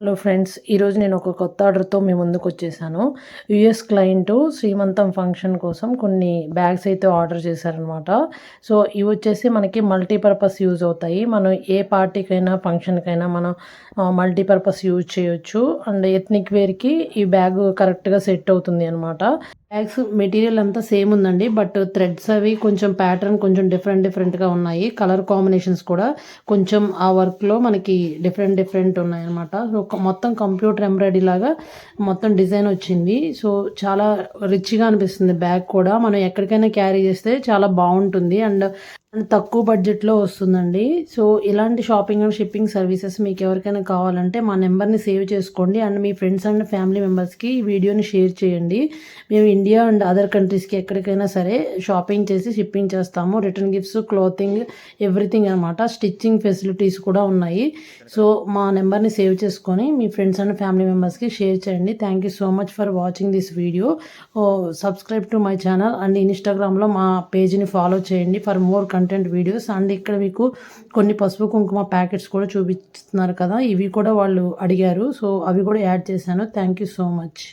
Hello friends ఈరోజు నేను ఒక కొత్త ఆర్డర్తో మీ ముందుకు వచ్చేసాను. యుఎస్ క్లయింట్ శ్రీమంతం ఫంక్షన్ కోసం కొన్ని బ్యాగ్స్ అయితే ఆర్డర్ చేశారనమాట సో ఇవి వచ్చేసి మనకి మల్టీపర్పస్ యూజ్ అవుతాయి. మనం ఏ పార్టీకైనా ఫంక్షన్కైనా మనం మల్టీపర్పస్ యూజ్ చేయొచ్చు. అండ్ ఎథ్నిక్ వేర్కి ఈ బ్యాగ్ కరెక్ట్గా సెట్ అవుతుంది అనమాట బ్యాగ్స్ మెటీరియల్ అంతా సేమ్ ఉందండి బట్ థ్రెడ్స్ అవి కొంచెం ప్యాటర్న్ కొంచెం డిఫరెంట్ డిఫరెంట్గా ఉన్నాయి. కలర్ కాంబినేషన్స్ కూడా కొంచెం ఆ వర్క్లో మనకి డిఫరెంట్ డిఫరెంట్ ఉన్నాయన్నమాట. సో మొత్తం కంప్యూటర్ ఎంబ్రాయిడరీ లాగా మొత్తం డిజైన్ వచ్చింది. సో చాలా రిచ్గా అనిపిస్తుంది. బ్యాగ్ కూడా మనం ఎక్కడికైనా క్యారీ చేస్తే చాలా బాగుంటుంది. అండ్ అండ్ తక్కువ బడ్జెట్లో వస్తుందండి. సో ఇలాంటి షాపింగ్ అండ్ షిప్పింగ్ సర్వీసెస్ మీకు ఎవరికైనా కావాలంటే మా నెంబర్ని సేవ్ చేసుకోండి. అండ్ మీ ఫ్రెండ్స్ అండ్ ఫ్యామిలీ మెంబర్స్కి ఈ వీడియోని షేర్ చేయండి. మేము ఇండియా అండ్ అదర్ కంట్రీస్కి ఎక్కడికైనా సరే షాపింగ్ చేసి షిప్పింగ్ చేస్తాము. రిటర్న్ గిఫ్ట్స్ క్లోతింగ్ ఎవ్రీథింగ్ అనమాట స్టిచ్చింగ్ ఫెసిలిటీస్ కూడా ఉన్నాయి. సో మా నెంబర్ని సేవ్ చేసుకొని మీ ఫ్రెండ్స్ అండ్ ఫ్యామిలీ మెంబర్స్కి షేర్ చేయండి. Thank you so much for watching this video subscribe to my channel and ఇన్స్టాగ్రామ్లో మా పేజ్ని ఫాలో చేయండి. For more content videos and ఇక్కడ మీకు కొన్ని పసుపు కుంకుమ ప్యాకెట్స్ కూడా చూపిస్తున్నారు కదా. ఇవి కూడా వాళ్ళు అడిగారు. సో అవి కూడా యాడ్ చేశాను. Thank you so much